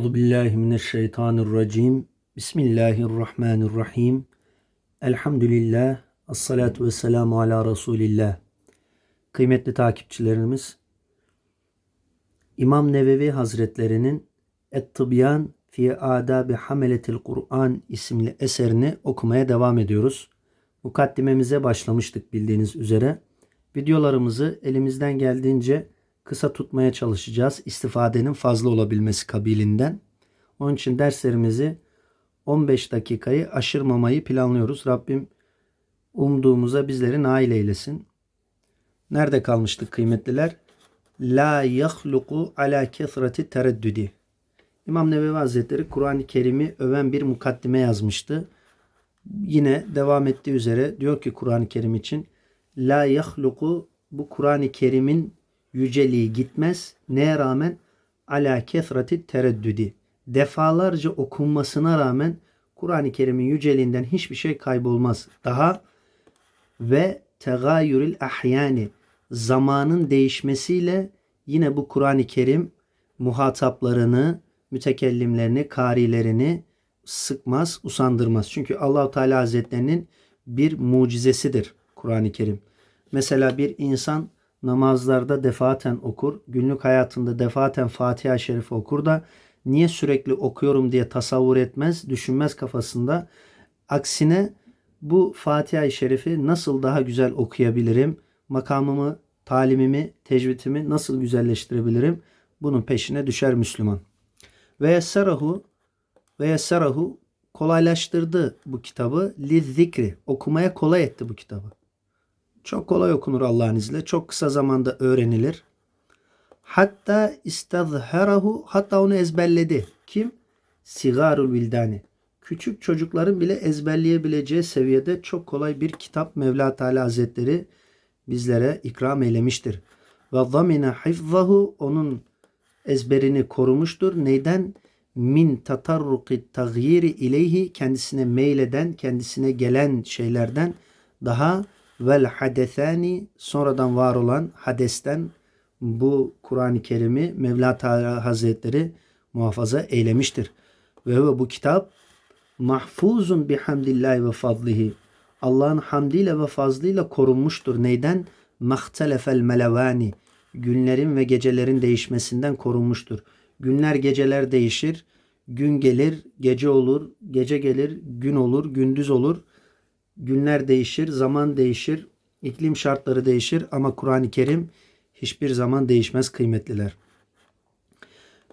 Euzu billahi mineşşeytanirracim. Bismillahirrahmanirrahim. Elhamdülillah. Esselatu vesselamu ala Resulillah. Kıymetli takipçilerimiz, İmam Nevevi Hazretlerinin Et-Tibyan fi Adabi Hameletil Kur'an isimli eserini okumaya devam ediyoruz. Mukaddimemize başlamıştık bildiğiniz üzere. Videolarımızı elimizden geldiğince kısa tutmaya çalışacağız. İstifadenin fazla olabilmesi kabilinden. Onun için derslerimizi 15 dakikayı aşırmamayı planlıyoruz. Rabbim umduğumuza bizleri nail eylesin. Nerede kalmıştık kıymetliler? La yahluku ala kesreti tereddüdi. İmam Nevevi Hazretleri Kur'an-ı Kerim'i öven bir mukaddime yazmıştı. Yine devam ettiği üzere diyor ki Kur'an-ı Kerim için La yahluku bu Kur'an-ı Kerim'in yüceliği gitmez. Neye rağmen? Ala kesreti tereddüdi. Defalarca okunmasına rağmen Kur'an-ı Kerim'in yüceliğinden hiçbir şey kaybolmaz. Daha ve tegayürül ahyani zamanın değişmesiyle yine bu Kur'an-ı Kerim muhataplarını, mütekellimlerini, karilerini sıkmaz, usandırmaz. Çünkü Allahu Teala Hazretlerinin bir mucizesidir Kur'an-ı Kerim. Mesela bir insan namazlarda defaten okur, günlük hayatında defaten Fatiha-i Şerif okur da niye sürekli okuyorum diye tasavvur etmez, düşünmez kafasında. Aksine bu Fatiha-i Şerif'i nasıl daha güzel okuyabilirim? Makamımı, talimimi, tecvidimi nasıl güzelleştirebilirim? Bunun peşine düşer Müslüman. Ve yesserahu ve yesserahu kolaylaştırdı bu kitabı. Li zikri okumaya kolay etti bu kitabı. Çok kolay okunur Allah'ın izniyle. Çok kısa zamanda öğrenilir. Hatta istazharahu hatta onu ezberledi. Kim? Sigarul vildani. Küçük çocukların bile ezberleyebileceği seviyede çok kolay bir kitap Mevla Teala Hazretleri bizlere ikram eylemiştir. Ve zamine hifzahu onun ezberini korumuştur. Neyden? Min tatarruki tagyiri ileyhi kendisine meyleden, kendisine gelen şeylerden daha vel hadesani sonradan var olan hadesten bu Kur'an-ı Kerim'i Mevla Teala Hazretleri muhafaza eylemiştir. Ve bu kitap mahfuzun bihamdillahi ve fadlihi. Allah'ın hamdiyle ve fazlıyla korunmuştur. Neyden? Mahtelefel melevani. Günlerin ve gecelerin değişmesinden korunmuştur. Günler geceler değişir. Gün gelir, gece olur, gece gelir, gün olur, gündüz olur. Günler değişir, zaman değişir, iklim şartları değişir ama Kur'an-ı Kerim hiçbir zaman değişmez kıymetliler.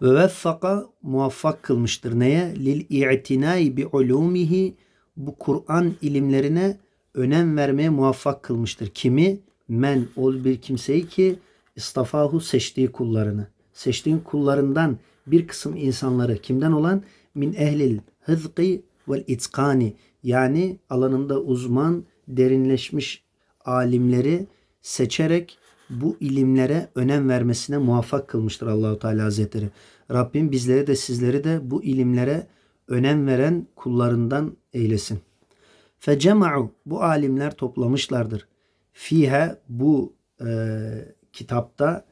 Ve veffaka muvaffak kılmıştır. Neye? Lil i'tinai bi ulumihi bu Kur'an ilimlerine önem vermeye muvaffak kılmıştır. Kimi? Men ol bir kimseyi ki istafahu seçtiği kullarını. Seçtiğin kullarından bir kısım insanları kimden olan? Min ehlil hızqi vel itkani yani alanında uzman, derinleşmiş alimleri seçerek bu ilimlere önem vermesine muvaffak kılmıştır Allahu Teala Hazretleri. Rabbim bizleri de sizleri de bu ilimlere önem veren kullarından eylesin. Fecema'u bu alimler toplamışlardır. Fihe bu e, kitapta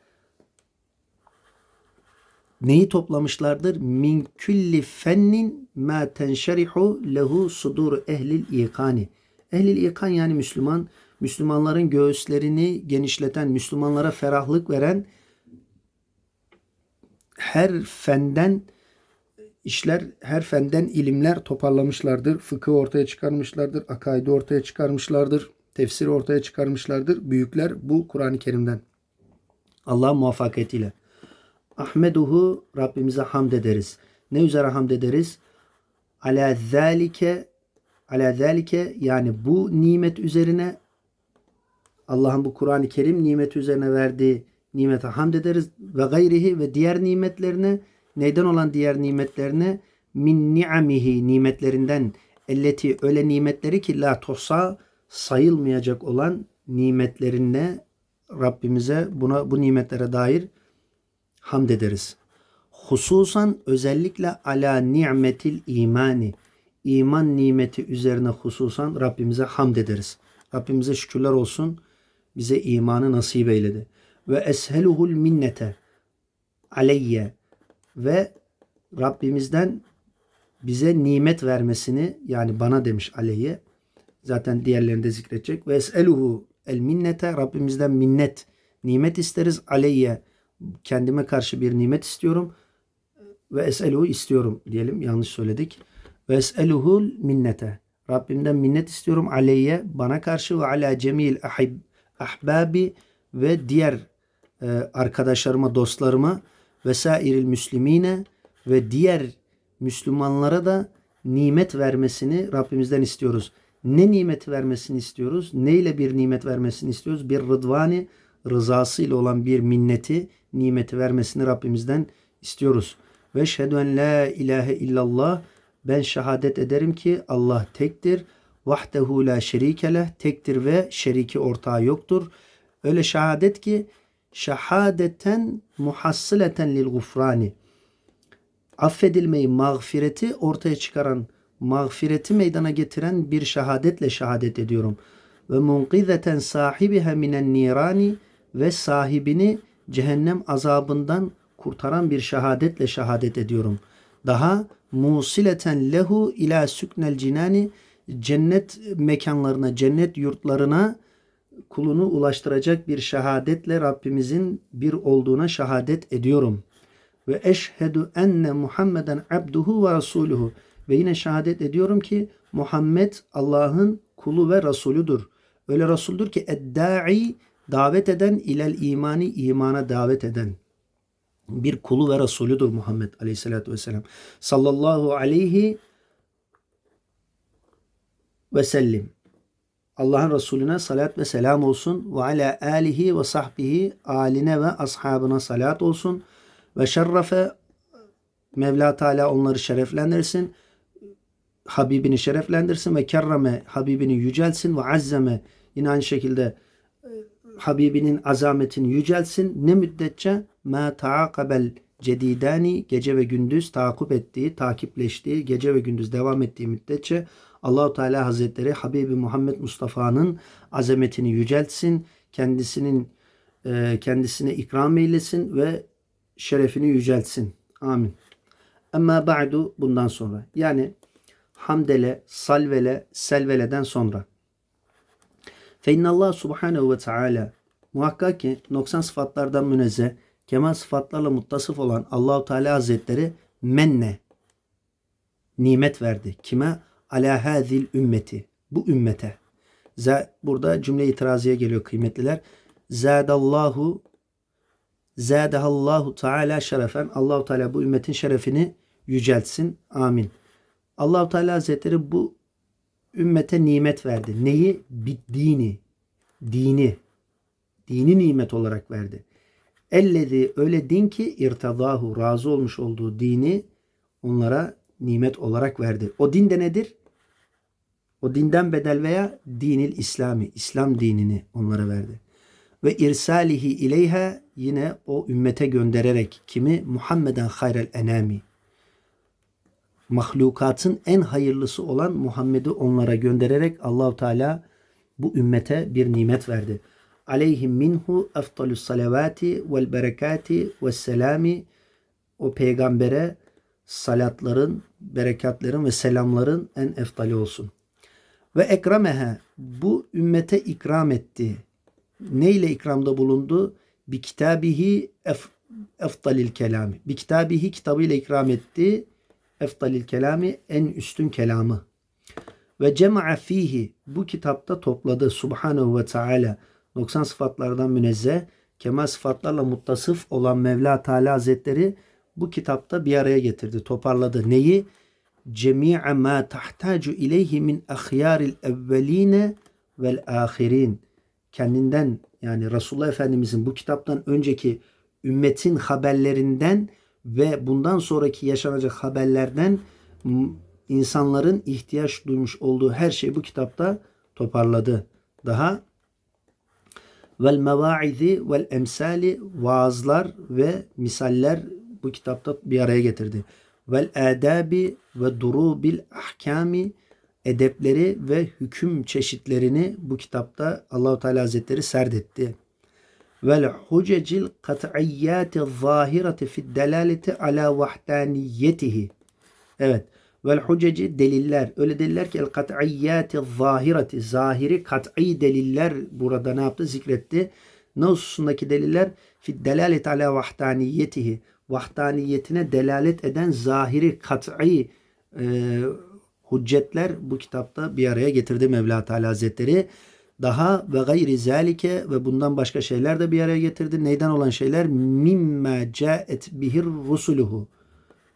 neyi toplamışlardır? Min külli fennin ma tenşerihu lehu sudur ehlil ikani. Ehlil ikan yani Müslüman, Müslümanların göğüslerini genişleten, Müslümanlara ferahlık veren her fenden işler, her fenden ilimler toparlamışlardır. Fıkıh ortaya çıkarmışlardır, akaidi ortaya çıkarmışlardır, tefsiri ortaya çıkarmışlardır. Büyükler bu Kur'an-ı Kerim'den. Allah muvaffakiyetiyle. Ahmeduhu Rabbimize hamd ederiz. Ne üzere hamd ederiz? Ala zalike ala zalike yani bu nimet üzerine Allah'ın bu Kur'an-ı Kerim nimeti üzerine verdiği nimete hamd ederiz ve gayrihi ve diğer nimetlerine neyden olan diğer nimetlerine min ni'amihi nimetlerinden elleti öyle nimetleri ki la tosa sayılmayacak olan nimetlerine Rabbimize buna bu nimetlere dair hamd ederiz. Hususan özellikle ala ni'metil imani iman nimeti üzerine hususan Rabbimize hamd ederiz. Rabbimize şükürler olsun. Bize imanı nasip eyledi. Ve esheluhul minnete aleyye ve Rabbimizden bize nimet vermesini yani bana demiş aleyhe zaten diğerlerinde zikredecek ve eseluhu el minnete Rabbimizden minnet nimet isteriz aleyye kendime karşı bir nimet istiyorum ve eseluhu istiyorum diyelim yanlış söyledik ve eseluhul minnete Rabbimden minnet istiyorum aleyye bana karşı ve ala cemil ahbabi ve diğer e, arkadaşlarıma dostlarıma vesairil müslimine ve diğer Müslümanlara da nimet vermesini Rabbimizden istiyoruz. Ne nimet vermesini istiyoruz? Ne ile bir nimet vermesini istiyoruz? Bir rıdvani rızası ile olan bir minneti, nimeti vermesini Rabbimizden istiyoruz. Ve şehedü en la ilahe illallah ben şehadet ederim ki Allah tektir. Vahdehu la şerike leh tektir ve şeriki ortağı yoktur. Öyle şehadet ki şehadeten muhassileten lil gufrani affedilmeyi, mağfireti ortaya çıkaran, mağfireti meydana getiren bir şehadetle şehadet ediyorum. Ve munkizeten sahibiha minen nirani ve sahibini cehennem azabından kurtaran bir şehadetle şehadet ediyorum. Daha musileten lehu ila süknel cinani cennet mekanlarına, cennet yurtlarına kulunu ulaştıracak bir şehadetle Rabbimizin bir olduğuna şehadet ediyorum.'' ve eşhedü enne Muhammeden abduhu ve rasuluhu ve yine şehadet ediyorum ki Muhammed Allah'ın kulu ve rasuludur. Öyle rasuldür ki eddai davet eden ilel imani imana davet eden bir kulu ve rasuludur Muhammed Aleyhisselatü Vesselam. Sallallahu aleyhi ve sellim. Allah'ın Resulüne salat ve selam olsun. Ve ala alihi ve sahbihi aline ve ashabına salat olsun. Ve şerrefe Mevla Teala onları şereflendirsin. Habibini şereflendirsin ve kerreme Habibini yücelsin ve azzeme yine aynı şekilde e, Habibinin azametini yücelsin. Ne müddetçe ma taakabel cedidani gece ve gündüz takip ettiği, takipleştiği, gece ve gündüz devam ettiği müddetçe Allahu Teala Hazretleri Habibi Muhammed Mustafa'nın azametini yüceltsin, kendisinin e, kendisine ikram eylesin ve şerefini yüceltsin. Amin. Ama ba'du bundan sonra. Yani hamdele, salvele, selveleden sonra. Fe innallah subhanehu ve teala muhakkak ki noksan sıfatlardan münezzeh, kemal sıfatlarla muttasıf olan Allahu Teala Hazretleri menne nimet verdi. Kime? Ala hazil ümmeti. Bu ümmete. Burada cümle itiraziye geliyor kıymetliler. Zadallahu Zâdehallahu Teala şerefen. Allahu Teala bu ümmetin şerefini yüceltsin. Amin. Allahu Teala Hazretleri bu ümmete nimet verdi. Neyi? Dini. Dini. Dini nimet olarak verdi. Ellezi öyle din ki irtadahu razı olmuş olduğu dini onlara nimet olarak verdi. O din de nedir? O dinden bedel veya dinil İslami, İslam dinini onlara verdi ve irsalihi ileyha yine o ümmete göndererek kimi Muhammeden hayrel enami mahlukatın en hayırlısı olan Muhammed'i onlara göndererek Allahu Teala bu ümmete bir nimet verdi. Aleyhim minhu eftalus salavati vel berekati ve selami o peygambere salatların, berekatların ve selamların en eftali olsun. Ve ekremehe bu ümmete ikram etti neyle ikramda bulundu? Bi kitabihi ef, eftalil kelami. Bi kitabihi kitabıyla ikram etti. Eftalil kelami en üstün kelamı. Ve cema'a fihi bu kitapta topladı Subhanahu ve Teala 90 sıfatlardan münezzeh kemal sıfatlarla muttasıf olan Mevla Teala Hazretleri bu kitapta bir araya getirdi, toparladı. Neyi? Cemi'a ma tahtacu ileyhi min ahyaril evveline vel ahirin kendinden yani Resulullah Efendimizin bu kitaptan önceki ümmetin haberlerinden ve bundan sonraki yaşanacak haberlerden insanların ihtiyaç duymuş olduğu her şey bu kitapta toparladı. Daha vel mevaizi vel emsali vaazlar ve misaller bu kitapta bir araya getirdi. Vel adabi ve durubil ahkami edepleri ve hüküm çeşitlerini bu kitapta Allahu Teala Hazretleri serdetti. Vel hucecil kat'iyyati zahireti fid delaleti ala vahdaniyetihi. Evet. Vel huceci deliller. Öyle deliller ki el kat'iyyati zahireti. Zahiri kat'i deliller burada ne yaptı? Zikretti. Ne hususundaki deliller? Fid delaleti ala vahdaniyetihi. Vahdaniyetine delalet eden zahiri kat'i e, hüccetler bu kitapta bir araya getirdi Mevla Teala Hazretleri. Daha ve gayri zalike ve bundan başka şeyler de bir araya getirdi. Neyden olan şeyler? Mimme caet bihir rusuluhu.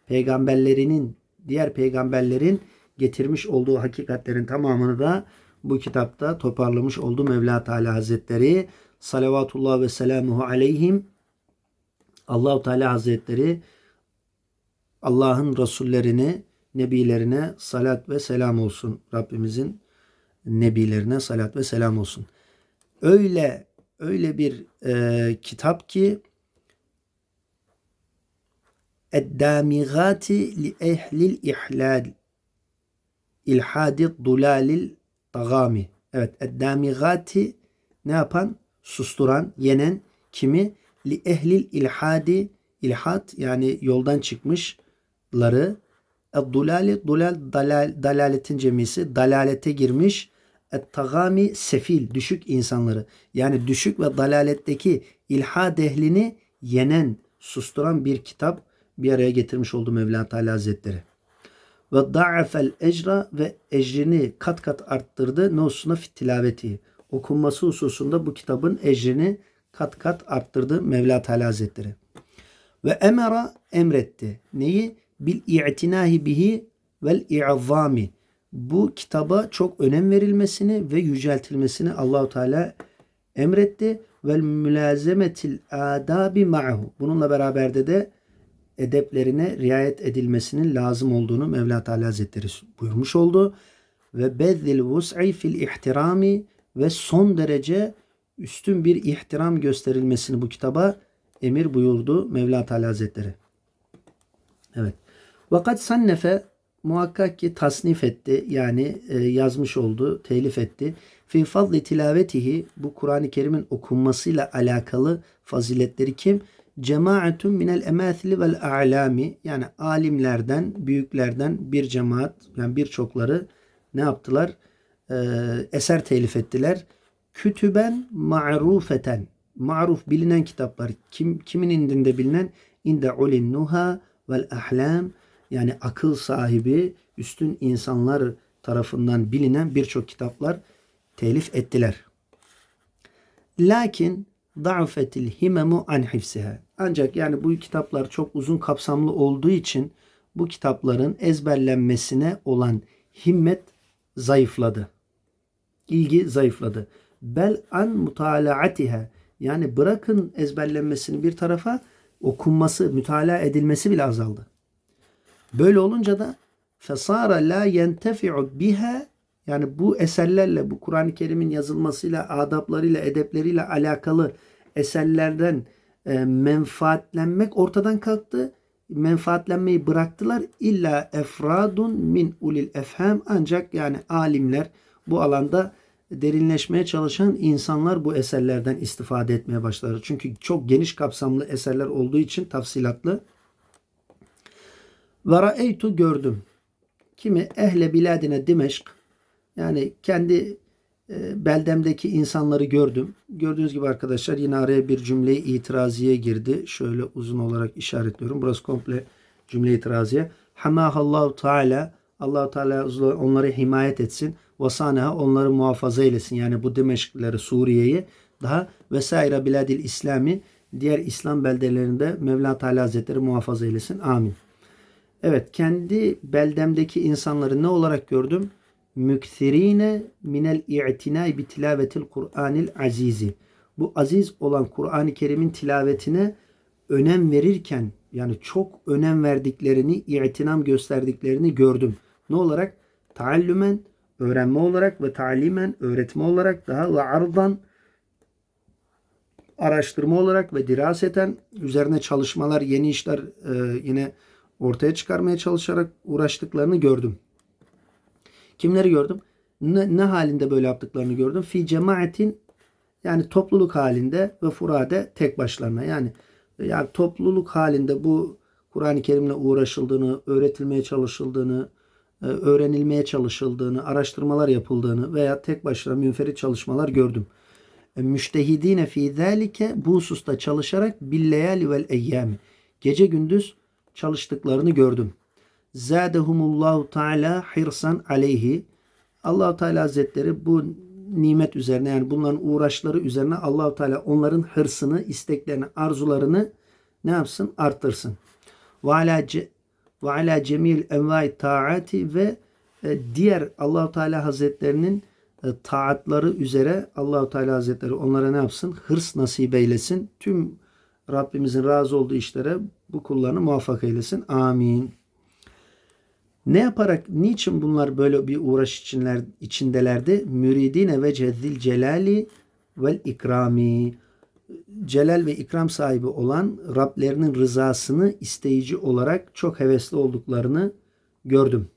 Peygamberlerinin, diğer peygamberlerin getirmiş olduğu hakikatlerin tamamını da bu kitapta toparlamış oldu Mevla Teala Hazretleri. Salavatullah ve selamuhu aleyhim. Allahu Teala Hazretleri Allah'ın Resullerini, Nebilerine salat ve selam olsun. Rabbimizin Nebilerine salat ve selam olsun. Öyle öyle bir e, kitap ki Eddamigati li ehlil ihlal ilhadi dulalil tagami. Evet, eddamigati ne yapan? Susturan, yenen kimi? Li ehlil ilhadi ilhat yani yoldan çıkmışları Eddulali dulal dalal, dalaletin cemisi dalalete girmiş et-tagami sefil düşük insanları yani düşük ve dalaletteki ilhad ehlini yenen susturan bir kitap bir araya getirmiş oldu Mevla Teala Hazretleri. Ve da'afel ecra ve ecrini kat kat arttırdı. Ne hususuna tilaveti. Okunması hususunda bu kitabın ecrini kat kat arttırdı Mevla Teala Hazretleri. Ve emera emretti. Neyi? Bil i'tinahi bihi vel i'zami. Bu kitaba çok önem verilmesini ve yüceltilmesini Allahu Teala emretti. Vel mülazemetil adabi ma'hu. Bununla beraber de de edeplerine riayet edilmesinin lazım olduğunu Mevla Teala Hazretleri buyurmuş oldu. Ve bezzil vus'i fil ihtirami ve son derece üstün bir ihtiram gösterilmesini bu kitaba emir buyurdu Mevla Teala Hazretleri. Evet. Vakat sannefe muhakkak ki tasnif etti yani e, yazmış oldu, telif etti. Fi fadli tilavetihi bu Kur'an-ı Kerim'in okunmasıyla alakalı faziletleri kim? Cemaatun minel emathili vel a'lami yani alimlerden, büyüklerden bir cemaat yani birçokları ne yaptılar? Ee, eser telif ettiler. Kütüben ma'rufeten maruf bilinen kitaplar kim kimin indinde bilinen inde ulin nuha vel ahlam yani akıl sahibi üstün insanlar tarafından bilinen birçok kitaplar telif ettiler. Lakin da'fetil himemu an hifsiha. Ancak yani bu kitaplar çok uzun kapsamlı olduğu için bu kitapların ezberlenmesine olan himmet zayıfladı. İlgi zayıfladı. Bel an mutalaatiha. Yani bırakın ezberlenmesini bir tarafa okunması, mütalaa edilmesi bile azaldı. Böyle olunca da fesara la yentefi'u biha yani bu eserlerle bu Kur'an-ı Kerim'in yazılmasıyla, adaplarıyla, edepleriyle alakalı eserlerden e, menfaatlenmek ortadan kalktı. Menfaatlenmeyi bıraktılar. İlla efradun min ulil efham ancak yani alimler bu alanda derinleşmeye çalışan insanlar bu eserlerden istifade etmeye başladı. Çünkü çok geniş kapsamlı eserler olduğu için tafsilatlı. Ve ra'eytu gördüm. Kimi ehle biladine Dimeşk yani kendi e, beldemdeki insanları gördüm. Gördüğünüz gibi arkadaşlar yine araya bir cümle itiraziye girdi. Şöyle uzun olarak işaretliyorum. Burası komple cümle itiraziye. Hamahallahu Teala Allah Teala onları himayet etsin. Vasaneha onları muhafaza eylesin. Yani bu Dimeşkleri Suriye'yi daha vesaire biladil İslami diğer İslam beldelerinde Mevla Teala Hazretleri muhafaza eylesin. Amin. Evet kendi beldemdeki insanları ne olarak gördüm? Mükthirine minel i'tinai bi tilavetil Kur'anil azizi. Bu aziz olan Kur'an-ı Kerim'in tilavetine önem verirken yani çok önem verdiklerini, itinam gösterdiklerini gördüm. Ne olarak? Taallümen, öğrenme olarak ve talimen, öğretme olarak daha ve ardan, araştırma olarak ve diraseten üzerine çalışmalar, yeni işler e, yine ortaya çıkarmaya çalışarak uğraştıklarını gördüm. Kimleri gördüm? Ne, ne halinde böyle yaptıklarını gördüm? Fi cemaatin Yani topluluk halinde ve furade tek başlarına. Yani yani topluluk halinde bu Kur'an-ı Kerim'le uğraşıldığını, öğretilmeye çalışıldığını, e, öğrenilmeye çalışıldığını, araştırmalar yapıldığını veya tek başına münferit çalışmalar gördüm. E, Müştehidine fi zalike bu hususta çalışarak billeyali vel eyyami. Gece gündüz çalıştıklarını gördüm. Zadehumullahu Teala hirsan aleyhi. Allahu Teala Hazretleri bu nimet üzerine yani bunların uğraşları üzerine Allahu Teala onların hırsını, isteklerini, arzularını ne yapsın? Arttırsın. Ve ala ve ala cemil envai taati ve e, diğer Allahu Teala Hazretlerinin e, taatları üzere Allahu Teala Hazretleri onlara ne yapsın? Hırs nasip eylesin. Tüm Rabbimizin razı olduğu işlere bu kullarını muvaffak eylesin. Amin. Ne yaparak, niçin bunlar böyle bir uğraş içinler, içindelerdi? Müridine ve cezzil celali vel ikrami. Celal ve ikram sahibi olan Rablerinin rızasını isteyici olarak çok hevesli olduklarını gördüm.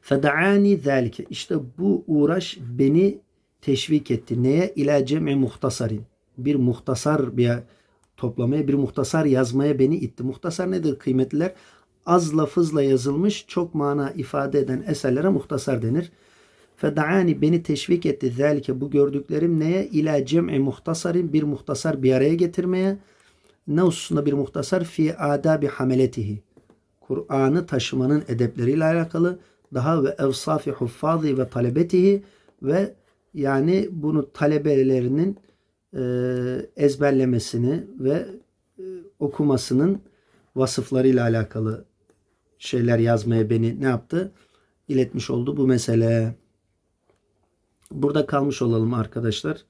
Fedaani zalike. İşte bu uğraş beni teşvik etti. Neye? İla cem'i muhtasarin. Bir muhtasar bir toplamaya, bir muhtasar yazmaya beni itti. Muhtasar nedir kıymetliler? Az lafızla yazılmış, çok mana ifade eden eserlere muhtasar denir. Fedaani beni teşvik etti. Zalike bu gördüklerim neye? İla cem'i muhtasarin. Bir muhtasar bir araya getirmeye. Ne hususunda bir muhtasar? Fi adabi hameletihi. Kur'an'ı taşımanın edepleriyle alakalı daha ve evsafi huffazi ve talebetihi ve yani bunu talebelerinin ezberlemesini ve e, okumasının vasıflarıyla alakalı şeyler yazmaya beni ne yaptı? İletmiş oldu bu mesele. Burada kalmış olalım arkadaşlar.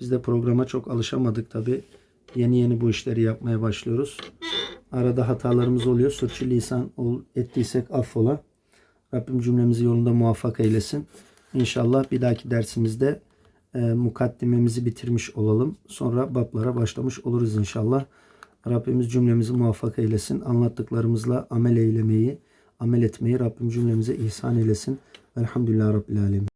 Biz de programa çok alışamadık tabi. Yeni yeni bu işleri yapmaya başlıyoruz. Arada hatalarımız oluyor. Sürçülisan ol, ettiysek affola. Rabbim cümlemizi yolunda muvaffak eylesin. İnşallah bir dahaki dersimizde e, mukaddimemizi bitirmiş olalım. Sonra bablara başlamış oluruz inşallah. Rabbimiz cümlemizi muvaffak eylesin. Anlattıklarımızla amel eylemeyi, amel etmeyi Rabbim cümlemize ihsan eylesin. Velhamdülillah Rabbil Alemin.